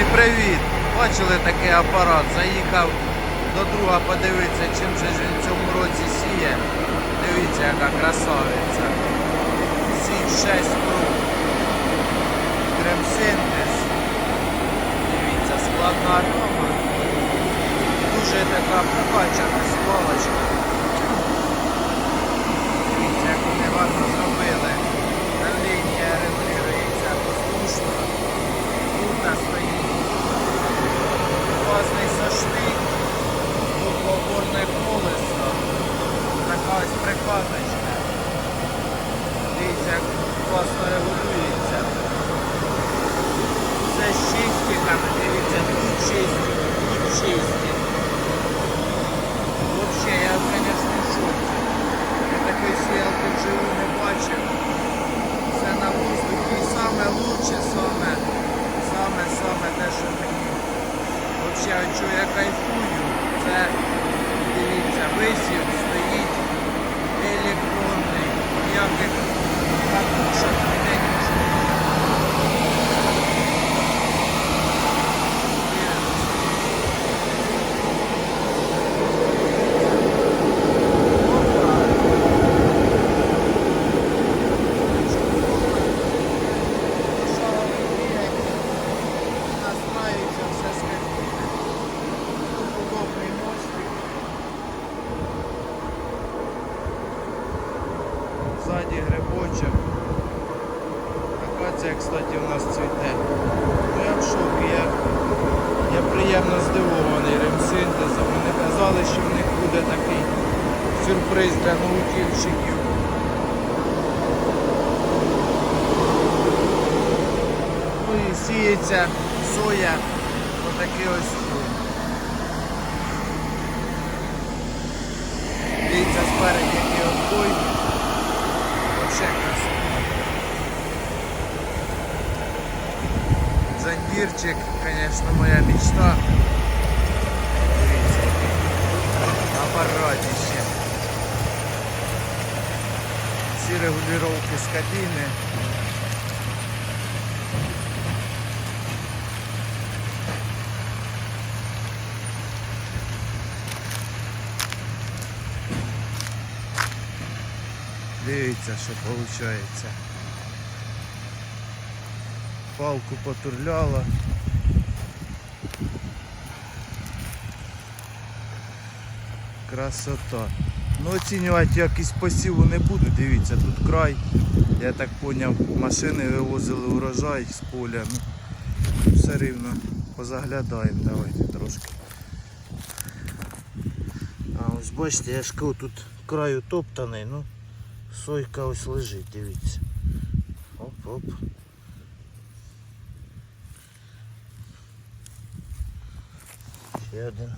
Друзі, привіт! Бачили такий апарат? Заїхав до друга подивитися, чим же він в цьому році сіє. Дивіться, яка красавиця. Сій 6 круг. Кремсинтез. Дивіться, складна рома. Дуже така прокачана сволочка. От я кайфую, це дивіться, висів Ззаді. Акація, кстати, у нас цвіте. Ну я в шокі, я, я приємно здивований ремсинтезом. Вони казали, що в них буде такий сюрприз для наутільщиків. Ну і сіється соя, отакий ось Зандірчик, звісно, моя мечта. Дивіться, який апаратище. Всі регулювання з кабіни. Дивіться, що виходить. Палку потурляла. Красота. Ну оцінювати якість посіву не буду, дивіться, тут край. Я так зрозумів, машини вивозили урожай з поля. Ну, все рівно позаглядаємо, давайте трошки. А ось бачите, я ж кажу, тут край утоптаний, ну сойка ось лежить, дивіться. Оп-оп. Ще один.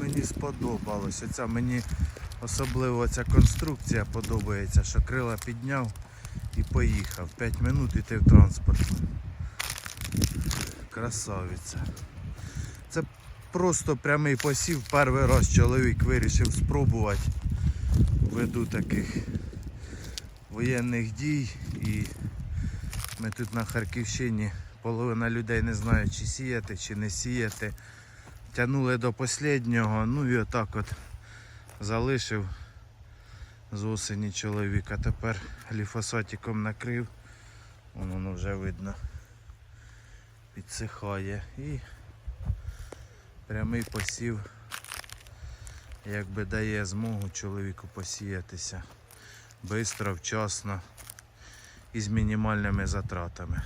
Мені сподобалось. Оця мені особливо ця конструкція подобається, що крила підняв і поїхав. 5 минут і в транспорті. Красавиця. Це просто прямий посів. Перший раз чоловік вирішив спробувати. Веду таких воєнних дій і ми тут на Харківщині половина людей не знає чи сіяти, чи не сіяти. Тянули до останнього, ну і отак от залишив з осені чоловіка. Тепер гліфосатиком накрив, Вон воно вже видно підсихає і прямий посів якби дає змогу чоловіку посіятися швидко, вчасно і з мінімальними затратами.